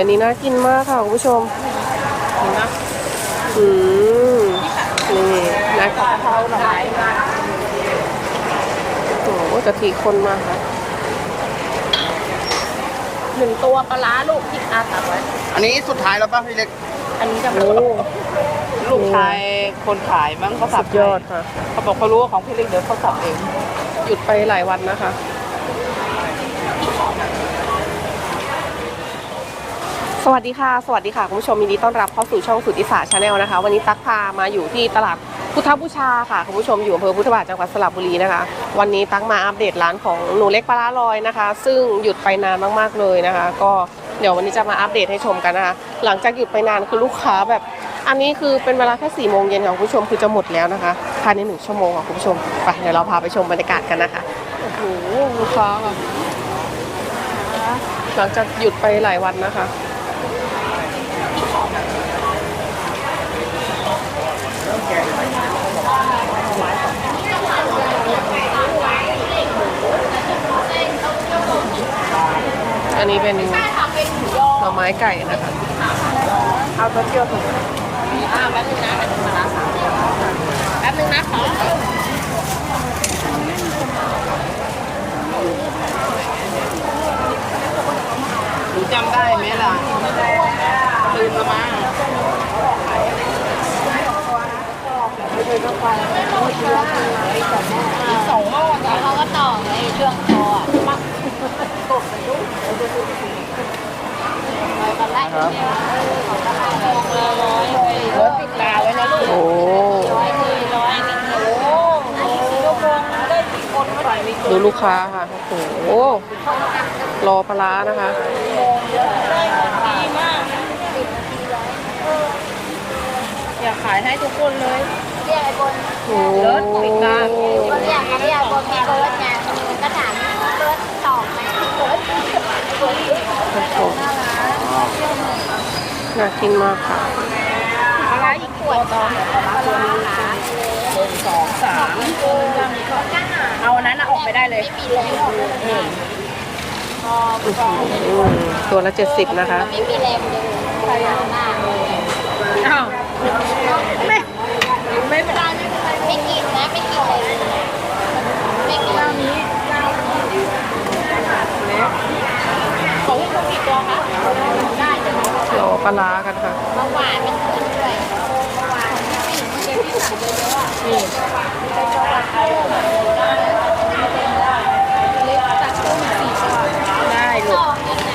อันนี้น่ากินมากค่ะคุณผู้ชมนะอืมนี่นะกะเพราหน่อไม้โอ้โหกะทิข้นมากค่ะหนึ่งตัวปลาร้าลูกที่อาตักไว้ อันนี้สุดท้ายแล้วป่ะพี่เล็ก อันนี้จะโอ้ ลูกชายคนขายมั้งเขาสัสุบดยอดค่ะ เขาบอกเขารู้ว่าของพี่เล็กเดี๋ยวเขาสับเอง หยุดไปหลายวันนะคะ สวัสดีค่ะสวัสดีค่ะคุณผู้ชมยินดีต้อนรับเข้าสู่ช่องสุทธิศาสตร์ชาแนลนะคะ วันนี้ตักพามาอยู่ที่ตลาดพุทธบูชาค่ะคุณผู้ชมอยู่อำเภอพุทธบาทจังหวัดสระบุรีนะคะ วันนี้ตักมาอัปเดตร้านของหนูเล็กปลาร้าลอยนะคะ ซึ่งหยุดไปนานมากๆเลยนะคะ ก็เดี๋ยววันนี้จะมาอัปเดตให้ชมกันนะคะหลังจากหยุดไปนานคือลูกค้าแบบ อันนี้คือเป็นเวลาแค่สี่โมงเย็นค่ะคุณผู้ชมคือจะหมดแล้วนะคะภายในหนึ่งชั่วโมงค่ะคุณผู้ชมไปเดี๋ยวเราพาไปชมบรรยากาศกันนะคะโอ้โหลูกค้าค่ะหลังจากหยุดไปหลายวันนะคะ อันนี้เป็นหน่อไม้ไก่นะคะ เอาตัวเที่ยวถูกอ่าแป๊บนึงนะปลาร้าสามแป๊บนึงนะขอหนูจำได้ไหมล่ะลืมละมั้งสองหม้อจ้ะเขาก็ต่อไอ้ช่วงคออะมัก กดไปดูตอนแรกเนี่ยเขาก็ให้ลงละร้อยเลยเดี๋ยวติดตาไว้นะลูกโอ้ร้อยเลยร้อยนึงโอ้โหชั่วโมงได้กี่คนเท่าไหร่มีดูลูกค้าค่ะ โอ้โห รอปลาร้านะคะดีมากอยากขายให้ทุกคนเลยเรียกไอ้บนโอ้เลิศปิดตาบนเรียกเรียกบนมีเบิร์ดไงก็ถามเบิร์ดตอบไหม เบิร์ดเบิร์ดโหน่ากินมากค่ะอะไรอีกขวดตอนตัวนี้หนึ่งสองสามเอาอันนั้นน่ะออกไปได้เลยไม่มีแรงเลยอืมตัวละเจ็ดสิบนะคะไม่มีแรงเลยใครหน้าเลย อ้าวไม่ไม่เป็นไร ไม่กินนะไม่กินเลยไม่กิน ของพี่ต้องกี่ตัวคะ ได้เลย รอ ปลาร้ากันค่ะเมื่อวานมันขึ้นด้วยเมื่อวานเด็กที่สั่งเยอะๆอะไปจอดเข้าเล็กตัดต้นสี่ตัวได้ลูต่กอยังไง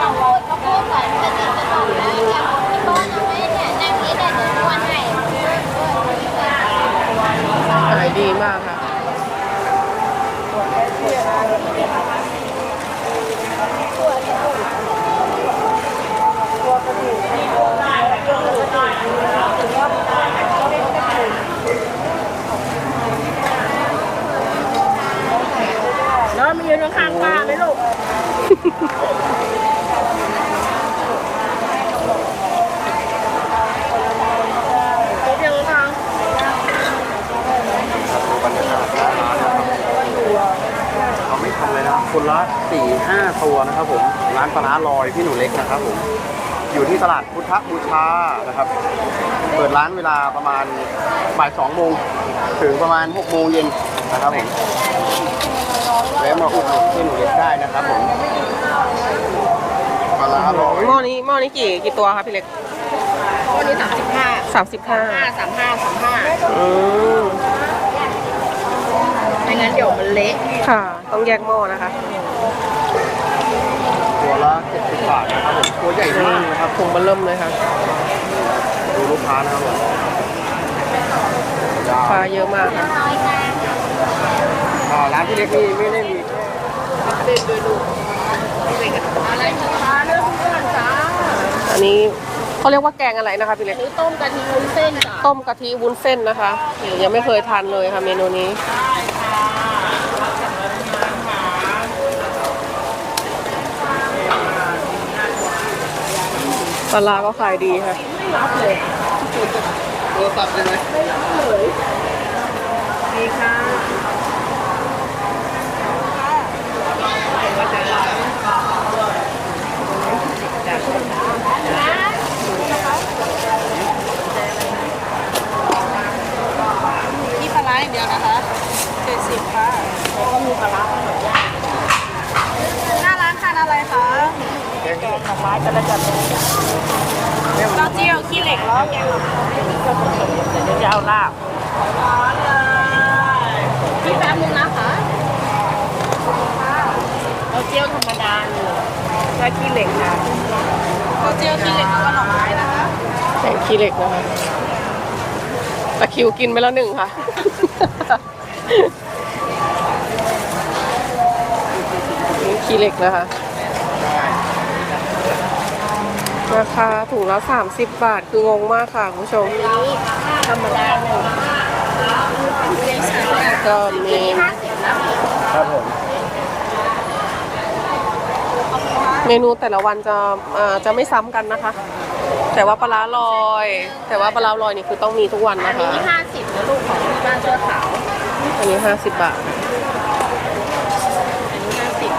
ต้องพูดเขาพูดก่อนจะ จะจะบอกนะอย่าพูดที่บ้านเอาไว้เนี่ยนั่งนี้ได้เดี๋ยวทายากายืนข้างๆป้าไหมลูกครบยังคะเราไม่ทำเลยนะครับคนละสี่ห้าตัวนะครับผมร้านปลาร้าลอยพี่หนูเล็กนะครับผมอยู่ที่ตลาดพุทธบูชานะครับ เปิดร้านเวลาประมาณบ่ายสองโมงถึงประมาณหกโมงเย็นนะครับผม แวะมาอุดหนุนพี่หนูเล็กได้นะครับผมปลาร้าลอยหม้อนี้หม้อนี้กี่กี่ตัวคะพี่เล็กวันนี้สามสิบห้าสามสิบห้าห้าสามห้าสามห้าอืมไม่งั้นเดี๋ยวมันเละค่ะ ต้องแยกหม้อนะคะ ตัวละเจ็ดสิบบาทนะครับผมตัวใหญ่มากนะครับถุงเบนเริ่มเลยค่ะ ดูลูกค้านะครับผมปลาเยอะมากค่ะ น้อยกลาง อ่า ร้านพี่เล็กนี่ไม่ได้มีเด็ดด้วยลูกอะไรคะเรื่องเพื่อนจ้าอันนี้เขาเรียกว่าแกงอะไรนะคะพี่เล็กหรือต้มกะทิวุ้นเส้นจ้ะต้มกะทิวุ้นเส้นนะคะนี่ยังไม่เคยทานเลยค่ะเมนูนี้ ปลาร้าก็ขายดีค่ะตัวสับใช่ไหม ดีค่ะ นี่ปลาร้าอย่เดียวนะคะเจ็ดสิบค่ะแล้วก็ปลาร้าขนมยางหน้าร้านทานอะไรคะแกงหน่อไม้กระจัดเลยเต้าเจี้ยวขี้เหล็กแล้วแกงหน่อไม้ยวจะเอาลาบร้อเลยพี่แป๊บนึงนะคะเต้าเจี้ยวธรรมดา ถ้าขี้เหล็กนะเต้าเจี้ยวขี้เหล็กแล้วก็หน่อไม้นะคะแกงขี้เหล็กนะคะตะคริวกินไปแล้วหนึ่งค่ะ นี่ขี้เหล็กนะคะ ราคาถุงละ 30 บาท คืองงมากค่ะคุณผู้ชม ธรรมดาหนึ่งก็มี ครับผม เมนูแต่ละวันจะเอ่อจะไม่ซ้ำกันนะคะ แต่ว่าปลาร้าลอย แต่ว่าปลาร้าลอยนี่คือต้องมีทุกวันอันนะคะนี้ห้าสิบนะลูกของที่บ้านเสื้อขาวอันนี้50บาท อันนี้ห้าสิบ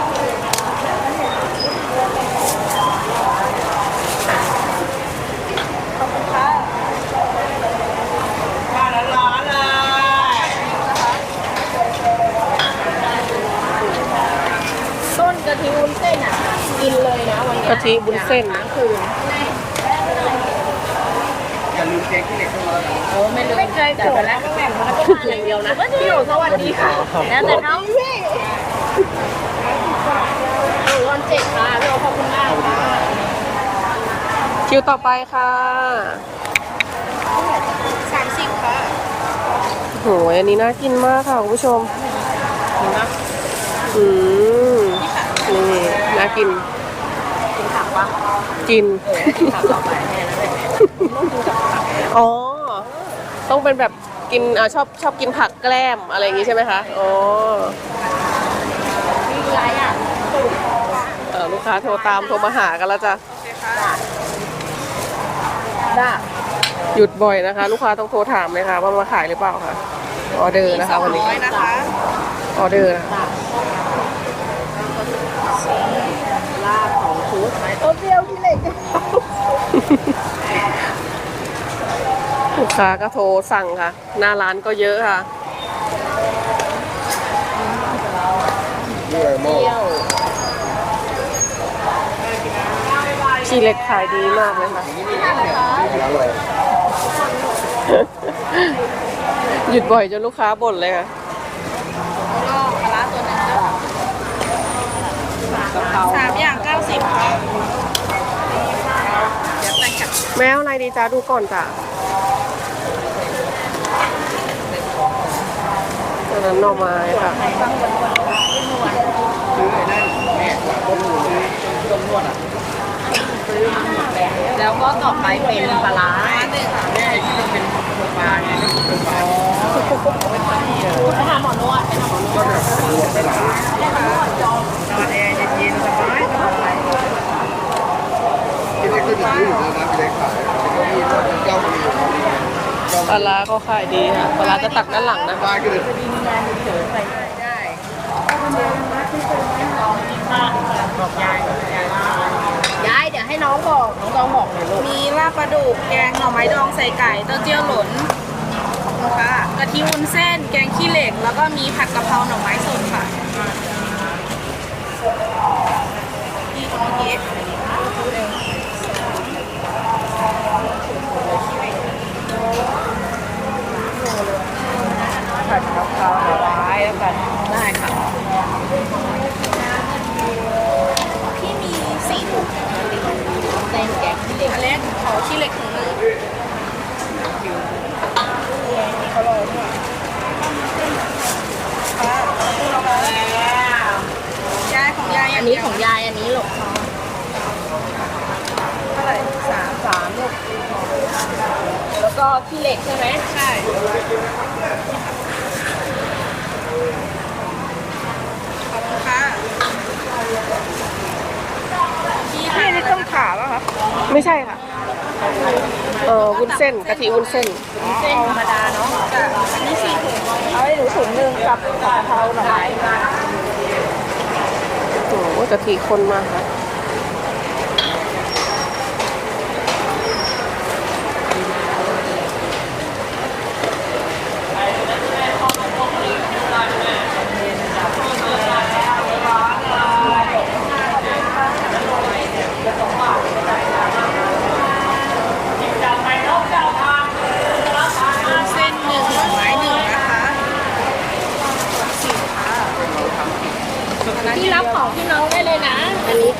ต้นกะทิวุ้นเส้นอะ กินเลยนะวันนี้กะทิวุ้นเส้น ค้างคืนอย่าลืมแกงขี้เหล็กด้วยนะโอ้ไม่รู้ไม่เคยเจอแล้วแม่มันก็มาอย่างเดียวนะพี่โอสวัสดีค่ะแล้วแต่น้องพี่โอ้วันเจ็ดค่ะพี่โอขอบคุณมากค่ะคิวต่อไปค่ะสามสิบค่ะโหยอันนี้น่ากินมากค่ะคุณผู้ชมเห็นไหมอืมนี่น่ากินกินผัก ปะกินเออกินผักต่อไปแน่แล้วเลยต้องกินกับผักอ๋อ ต้องเป็นแบบกินอ่าชอบชอบกินผักแกล้มอะไรอย่างงี้ใช่ไหมคะอ๋อมีอะไรอะเออลูกค้าโทรตามโทรมาหากันแล้วจ้ะได้หยุดบ่อยนะคะ ลูกค้าต้องโทรถามเลยค่ะว่ามาขายหรือเปล่าค่ะออเดอร์นะคะวันนี้นะคะออเดอร์นะลาบของชุ ดไหมต้ยวที่เหล็กลูกค้าก็โทรสั่งค่ะ หน้าร้านก็เยอะค่ะเลยโม่เที่ยวชีเล็กขายดีมากเลยค่ะหยุดบ่อยจนลูกค้าบ่นเลยค่ะสามอย่างเก้าสิบค่ะเดี๋ยวแต่งกับ แม่เอาอะไรดีจ้าดูก่อนจ้ะอันนั้นหน่อไม้ค่ะไข่บางวันวันละซื้อไอ้นั่นแม่ต้มหมูซื้อต้มนวดอะแล้วก็ต่อไปเป็นปลาร้าแม่ที่มันเป็นปลาไงไม่เป็นปลาไปหาหมอนวดไปหาหมอนวดก็แบบรวมปลานอนแอร์เย็นๆสบายสบายพี่เล็กก็ดีอยู่แล้วนะพี่เล็กขายก็มีรถเจ้ามี ป ลาร้าก็ขายดีค่ะปลาร้าจะตักด้านหลังนะคะคือมีงานเฉยๆไปได้บอกยายยายเดี๋ยวให้น้องบอก น้องตองบอกหน่อยลูกมีลาบปลาดุกแกงหน่อไม้ดองใส่ไก่เต้าเจี้ยวหล่นค่ะกะทิวุ้นเส้น แกงขี้เหล็ก แล้วก็มีผัดกะเพราหน่อไม้สดค่ะนี่ของเย็บ ผัดกะเพราหน่อไม้แล้วกันได้ค่ะ ที่มีสี่ถุง เส้นแกงขี้เหล็ก อันเล็กขอขี้เหล็กถุงนึงค่ะขอบคุณนะคะยายของยายอันนี้ของยาย อันนี้หลกเท่าไหร่สามสามลูกแล้วก็ขี้เหล็กใช่ไหมใช่ขอบคุณค่ะพี่ให้ในต้มขาป่ะคะไม่ใช่ค่ะ เออวุ้นเส้นกะทิวุ้นเส้น เส้นธรรมดาเนาะจ้ะอันนี้สี่ถุงเอาให้หนูถุงหนึ่งกับกะเพราหน่อไม้โอ้โห กะทิคนมากค่ะ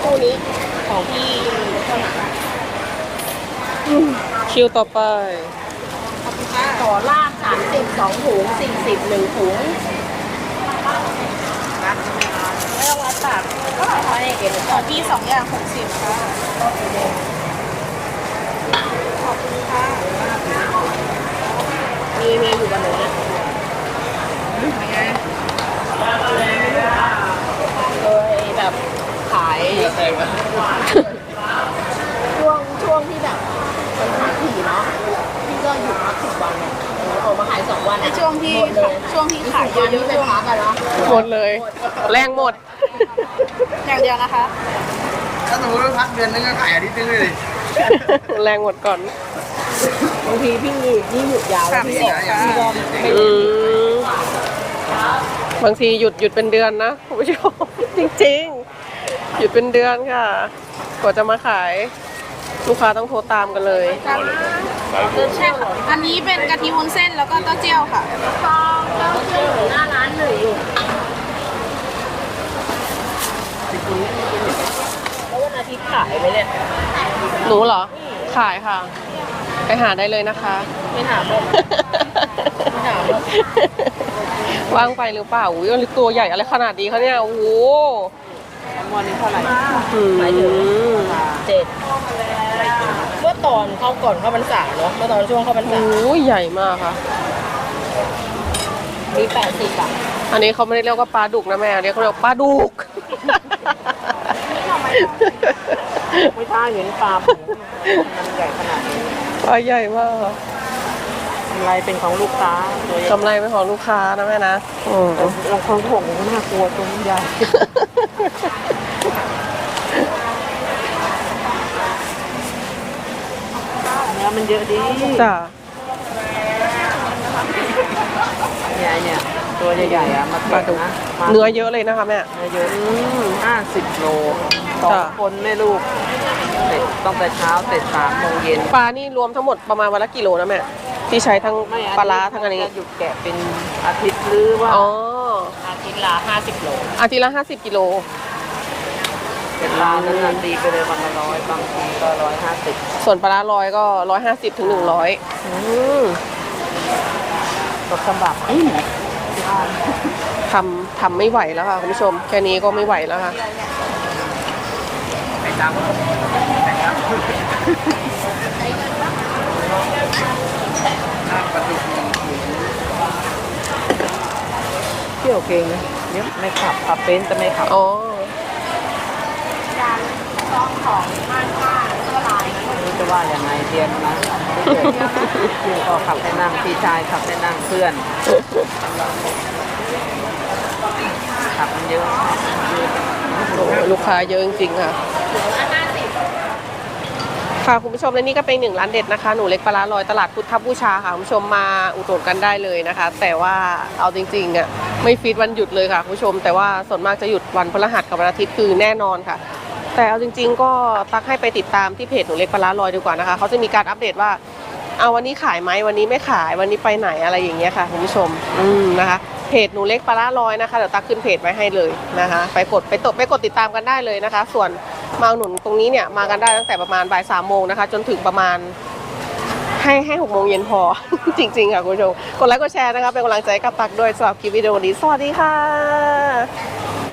คู่นี้ของพี่เท่าไหร่คิวต่อไปขอบคุณค่ะต่อล่างสามสิบสองถุงสี่สิบหนึ่งถุงไม่ต้องวัดตักไม่ได้เก็บของพี่สองอย่างหกสิบค่ะขอบคุณค่ะ มีมีอยู่บนหนึ่งนะ เคยแบบขาย ช่วงช่วงที่แบบมันขายถี่เนาะพี่ก็หยุดมาสิบวันเนี่ยออกมาขายสองวันไอช่วงที่หมดเลยช่วงที่ขายวันเยนี้อะๆเป็นพักอะเนาะหมดเลย แรงหมด อย่างเดียวนะคะ ถ้าสมมติว่าพักเดือนนึงก็ขายอาทิตย์นึงเลยดิแรงหมดก่อน บางทีพี่นี่หยุดยาวสามพี่สิบก็ค่ะพี่ก็ไม่ อืม บางทีหยุดหยุดเป็นเดือนนะคุณผู้ชม จริง ๆ หยุดเป็นเดือนค่ะ กว่าจะมาขาย ลูกค้าต้องโทรตามกันเลยใช่ค่ะ อันนี้เป็นกะทิวุ้นเส้นแล้วก็เต้าเจี้ยวค่ะ ฟองเต้าเจี้ยวอยู่หน้าร้านหนึ่งอยู่แล้ววันอาทิตย์ขายไหมเนี่ย หนูเหรอ ขายค่ะ ไปหาได้เลยนะคะ ไม่ถามเลยไม่ถามเลยว่างไปหรือเปล่าอุ้ยตัวใหญ่อะไรขนาดนี้เขาเนี่ย โอ้โห วันนี้เท่าไหร่หมายถึงเจ็ดเมื่อตอนเข้าก่อนเข้าพรรษาเนาะเมื่อตอนช่วงเข้าพรรโอ้ษาโหใหญ่มากค่ะ มีแปดสิบบาทอันนี้เขาไม่ได้เรียกว่าปลาดุกนะแม่เรียกเขาเรียกว่าปลาดุกไม่ท่าเห็นปลาผมมันใหญ่ขนาดนี้ปลาใหญ่มากค่ะกำไรเป็นของลูกค้าตัวใหญ่กำไรเป็นของลูกค้านะแม่นะอืมเราของผมก็น่ากลัวตัวมันใหญ่เนื้อ มันเยอะดีจ้ะเนี่ยเนี่ยตัวใหญ่ๆอะมาปลาดุกนะเนื้อเยอะเลยนะคะแม่ เนื้อเยอะอืมห้าสิบโลสองจ้ะ คนแม่ลูกเสร็จต้องแต่เช้าเสร็จสามโมงเย็นปลานี่รวมทั้งหมดประมาณวันละกิโลนะแม่ที่ใช้ทั้งไม่ปลาร้าทั้งอันนี้จะหยุดแกะเป็นอาทิตย์หรือว่าอ๋ออาทิตย์ละห้าสิบโลอาทิตย์ละห้าสิบกิโล เป็นร้านนั้นนะตีไปเลยวันละร้อยบางทีก็ร้อยห้าสิบส่วนปลาร้าร้อยก็ร้อยห้าสิบถึงหนึ่งร้อยอืมตกสำบับอืมทำทำไม่ไหวแล้วค่ะคุณผู้ชม แค่นี้ก็ไม่ไหวแล้วค่ะไปตามไปตามน้ำปลาดุกเที่ยวเก่งเนี่ยไม่ขับขับเป็นแต่ไม่ขับอ๋อ ไม่รู้จะว่ายังไงเรียนนะพี่ก็ขับให้นั่งพี่ชายขับให้นั่งเพื่อนขับมันเยอะโอ้โหลูกค้าเยอะจริงๆค่ะ ค่ะคุณผู้ชมและนี่ก็เป็นหนึ่งร้านเด็ดนะคะ หนูเล็กปลาร้าลอยตลาดพุทธบูชาค่ะคุณผู้ชมมาอุดหนุนกันได้เลยนะคะ แต่ว่าเอาจริงๆอะไม่ฟิตวันหยุดเลยค่ะคุณผู้ชม แต่ว่าส่วนมากจะหยุดวันพฤหัสกับวันอาทิตย์คือแน่นอนค่ะ แต่เอาจริง ๆ ก็ตักให้ไปติดตามที่เพจหนูเล็กปลาร้าลอยดีกว่านะคะเขาจะมีการอัปเดตว่าเอาวันนี้ขายไหมวันนี้ไม่ขายวันนี้ไปไหนอะไรอย่างเงี้ยค่ะคุณผู้ชมอืมนะคะเพจหนูเล็กปลาร้าลอยนะคะเดี๋ยวตักขึ้นเพจไว้ให้เลยนะคะ ไปกดไปตดไปกดติดตามกันได้เลยนะคะ ส่วนมาหนุนตรงนี้เนี่ยมากันได้ตั้งแต่ประมาณบ่ายสามโมงนะคะ จนถึงประมาณให้ให้หกโมงเย็นพอ จริง ๆ ค่ะคุณผู้ชมกดไลค์กดแชร์นะคะเป็นกำลังใจกับตักด้วยสำหรับคลิปวิดีโอนี้สวัสดีค่ะ